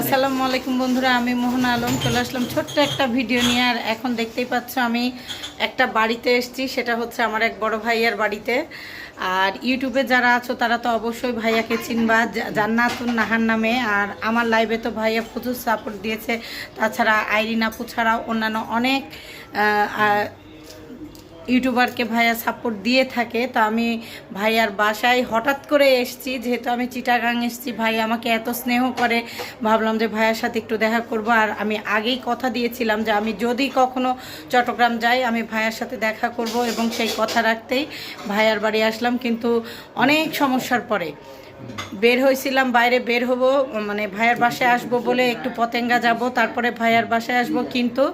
আসসালামু আলাইকুম বন্ধুরা, আমি মোহন আলম, চলে আসলাম ছোট্ট একটা ভিডিও নিয়ে। আর এখন দেখতেই পাচ্ছ আমি একটা বাড়িতে এসেছি, সেটা হচ্ছে আমার এক বড় ভাইয়ার বাড়িতে। আর ইউটিউবে যারা আছো, তারা তো অবশ্যই ভাইয়াকে চিনবা জান্নাতুন নাহার নামে আর আমার লাইভে তো ভাইয়া প্রচুর সাপোর্ট দিয়েছে। তাছাড়া আইরিন আপু ছাড়াও অন্যান্য অনেক ইউটিউবারকে ভাইয়া সাপোর্ট দিয়ে থাকে, তো আমি ভাইয়ার বাসায় হঠাৎ করে এসেছি, যেহেতু আমি চিটাগাং এসেছি ভাই আমাকে এত স্নেহ করে। ভাবলাম যে ভাইয়ার সাথে একটু দেখা করব, আর আমি আগেই কথা দিয়েছিলাম যে আমি যদি কখনো চট্টগ্রাম যাই, আমি ভাইয়ার সাথে দেখা করব এবং সেই কথা রাখতেই ভাইয়ার বাড়ি আসলাম, কিন্তু অনেক সমস্যার পরে। বের হয়েছিলাম, বাইরে বের হব মানে ভাইয়ার বাসায় আসব বলে একটু পতেঙ্গা যাব, তারপরে ভাইয়ার বাসায় আসব, কিন্তু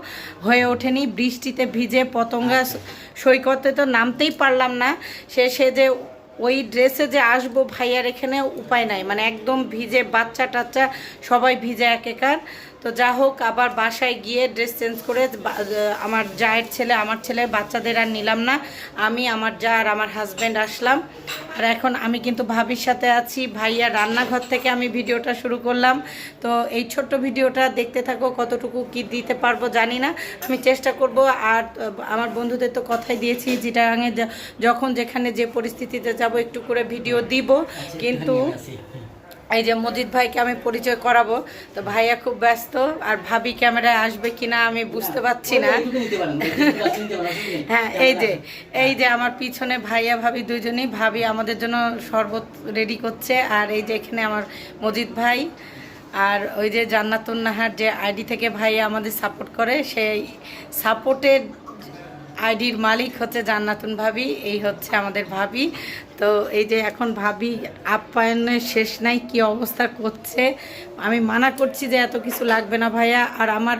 হয়ে ওঠেনি, বৃষ্টিতে ভিজে পতঙ্গা সৈকতে তো নামতেই পারলাম না। সে সে যে ওই ড্রেসে যে আসব ভাইয়ার এখানে উপায় নাই। মানে একদম ভিজে বাচ্চা টাচ্চা সবাই ভিজে একেকার। তো যা হোক, আবার বাসায় গিয়ে ড্রেস চেঞ্জ করে আমার জায়ের ছেলে, আমার ছেলে বাচ্চাদের আর নিলাম না। আমি, আমার যা আর আমার হাজব্যান্ড আসলাম। আর এখন আমি কিন্তু ভাবির সাথে আছি। ভাইয়া রান্নাঘর থেকে আমি ভিডিওটা শুরু করলাম। তো এই ছোট্ট ভিডিওটা দেখতে থাকো, কতটুকু কি দিতে পারব জানি না। আমি চেষ্টা করব। আর আমার বন্ধুদের তো কথাই দিয়েছি জিটাগাঙে যখন যেখানে যে পরিস্থিতিতে যাব একটু করে ভিডিও দিব কিন্তু এই যে মজিদ ভাইকে আমি পরিচয় করাবো তো ভাইয়া খুব ব্যস্ত আর ভাবি ক্যামেরায় আসবে কিনা আমি বুঝতে পারছি না হ্যাঁ এই যে এই যে আমার পিছনে ভাইয়া ভাবি দুজনেই ভাবি আমাদের জন্য শরবত রেডি করছে আর এই যে এখানে আমার মজিদ ভাই আর ওই যে জান্নাতুন নাহার যে আইডি থেকে ভাইয়া আমাদের সাপোর্ট করে সেই সাপোর্টের আইডির মালিক হচ্ছে জান্নাতুন ভাবি, এই হচ্ছে আমাদের ভাবি। তো এই যে এখন ভাবি আপ্যায়নের শেষ নাই, কি অবস্থা করছে? আমি মানা করছি যে এত কিছু লাগবে না ভাইয়া, আর আমার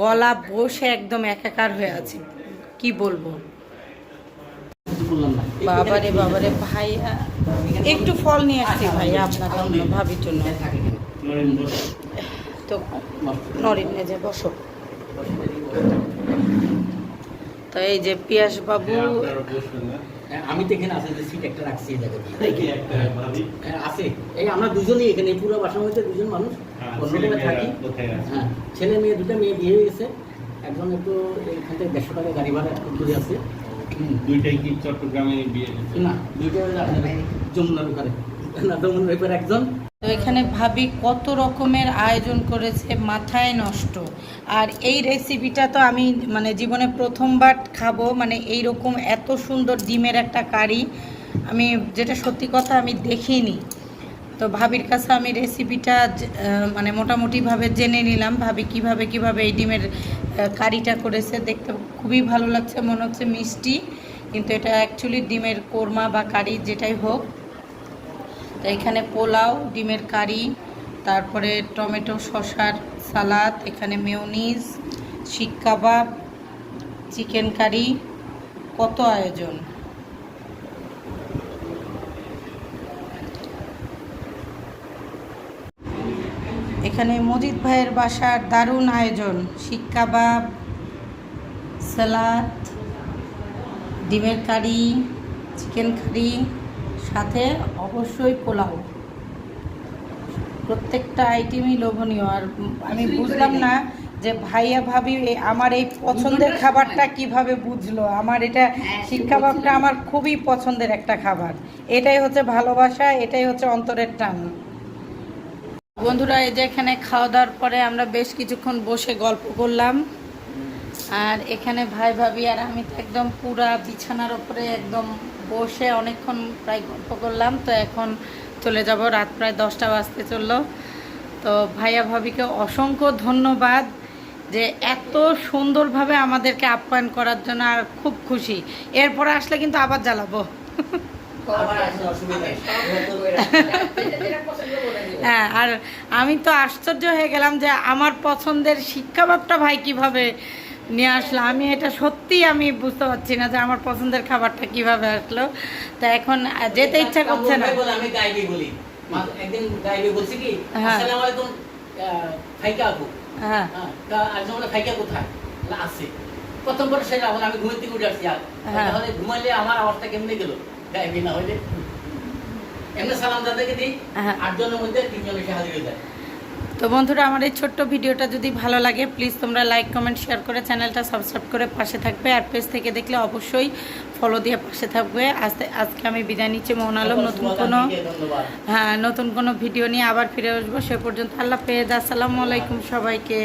গলা বসে একদম একাকার হয়ে আছে। কি বলব? বাবারে বাবারে, ভাইয়া। একটু ফল নিয়ে আসছি ভাইয়া আপনার ভাবির জন্য। তো নরিন যে বসো। এই যে পিয়াস বাবু। আমি তো এখানে আছে যে সিট একটা রাখছি এই জায়গা দিয়ে। হ্যাঁ, আছে। এই আমরা দুজনই এখানে পুরো বাসার মধ্যে দুজন মানুষ। হ্যাঁ, অন্য থাকি? হ্যাঁ ছেলে মেয়ে দুটো মেয়ে বিয়ে হয়ে গেছে। একজন একটু এখান থেকে দেড়শো টাকা গাড়ি ভাড়া একটু দূরে আছে দুইটাই কি চট্টগ্রামে বিয়ে না দুইটা হলো আপনার যমুনার ওখানে না যমুনার ওপারে একজন। তো এখানে ভাবি কত রকমের আয়োজন করেছে, মাথায় নষ্ট। আর এই রেসিপিটা তো আমি মানে জীবনে প্রথমবার খাব মানে এই রকম এত সুন্দর ডিমের একটা কারি, আমি যেটা সত্যি কথা আমি দেখিনি। তো ভাবির কাছে আমি রেসিপিটা মানে মোটামুটিভাবে জেনে নিলাম, ভাবি কীভাবে কীভাবে এই ডিমের কারিটা করেছে, দেখতে খুবই ভালো লাগছে, মনে হচ্ছে মিষ্টি, কিন্তু এটা অ্যাকচুয়ালি ডিমের কোরমা বা কারি যেটাই হোক। তো এখানে পোলাও, ডিমের কারি, তারপরে টমেটো শসার সালাদ, এখানে মেয়োনিজ, শিক কাবাব, চিকেন কারি। কত আয়োজন? এখানে মজিদ ভাইয়ের বাসার দারুণ আয়োজন। শিক কাবাব, সালাদ, ডিমের কারি, চিকেন কারি সাথে অবশ্যই পোলাও। প্রত্যেকটা আইটেমই লোভনীয় আর আমি বুঝলাম না যে ভাইয়া ভাবি আমার এই পছন্দের খাবারটা কীভাবে বুঝলো? আমার এটা শিক্ষা ভাবটা আমার খুবই পছন্দের একটা খাবার। এটাই হচ্ছে ভালোবাসা এটাই হচ্ছে অন্তরের টান। বন্ধুরা এই যে এখানে খাওয়া দাওয়ার পরে আমরা বেশ কিছুক্ষণ বসে গল্প করলাম। আর এখানে ভাই ভাবি আর আমি তো একদম পুরা বিছানার উপরে একদম বসে অনেকক্ষণ প্রায় গল্প করলাম। তো এখন চলে যাব রাত প্রায় দশটা বাজতে চলল। তো ভাইয়া ভাবিকে অসংখ্য ধন্যবাদ যে এত সুন্দরভাবে আমাদেরকে আপ্যায়ন করার জন্য আর খুব খুশি। এরপরে আসলে কিন্তু আবার জ্বালাবো। হ্যাঁ আর আমি তো আশ্চর্য হয়ে গেলাম যে আমার পছন্দের শিক্ষাভাবটা ভাই কীভাবে নিয়ে আসলো। আমি এটা সত্যি আমি বুঝতে পারছি না যে আমার পছন্দের খাবারটা কীভাবে আসলো। তা এখন যেতে ইচ্ছা করছে না। আমি গাইবি বলি। একদিন গাইবি বলছি কি হ্যাঁ। আসসালামু আলাইকুম ফাইকা আপু। হ্যাঁ। হ্যাঁ, তা বলে ফাইকা কোথায়? আছে। প্রথম সেটা আমি ঘুমের থেকে উঠে আসছি আর হ্যাঁ। তাহলে ঘুমাইলে আমার অবস্থা কেমনে গেল? গাইবি না হইলে। এমনি সালাম দাদাকে দিই। আটজনের মধ্যে তিনজন এসে হাজির হয়ে যায়। তো বন্ধুরা আমার এই ছোট্ট ভিডিওটা যদি ভালো লাগে প্লিজ তোমরা লাইক কমেন্ট শেয়ার করে চ্যানেলটা সাবস্ক্রাইব করে পাশে থাকবে। আর পেজ থেকে দেখলে অবশ্যই ফলো দিয়ে পাশে থাকবে। আজকে আজকে আমি বিদায় নিচ্ছি মোহন আলম নতুন কোনো হ্যাঁ নতুন কোনো ভিডিও নিয়ে আবার ফিরে আসব। সে পর্যন্ত আল্লাহ পেজ আসসালামু আলাইকুম সবাইকে।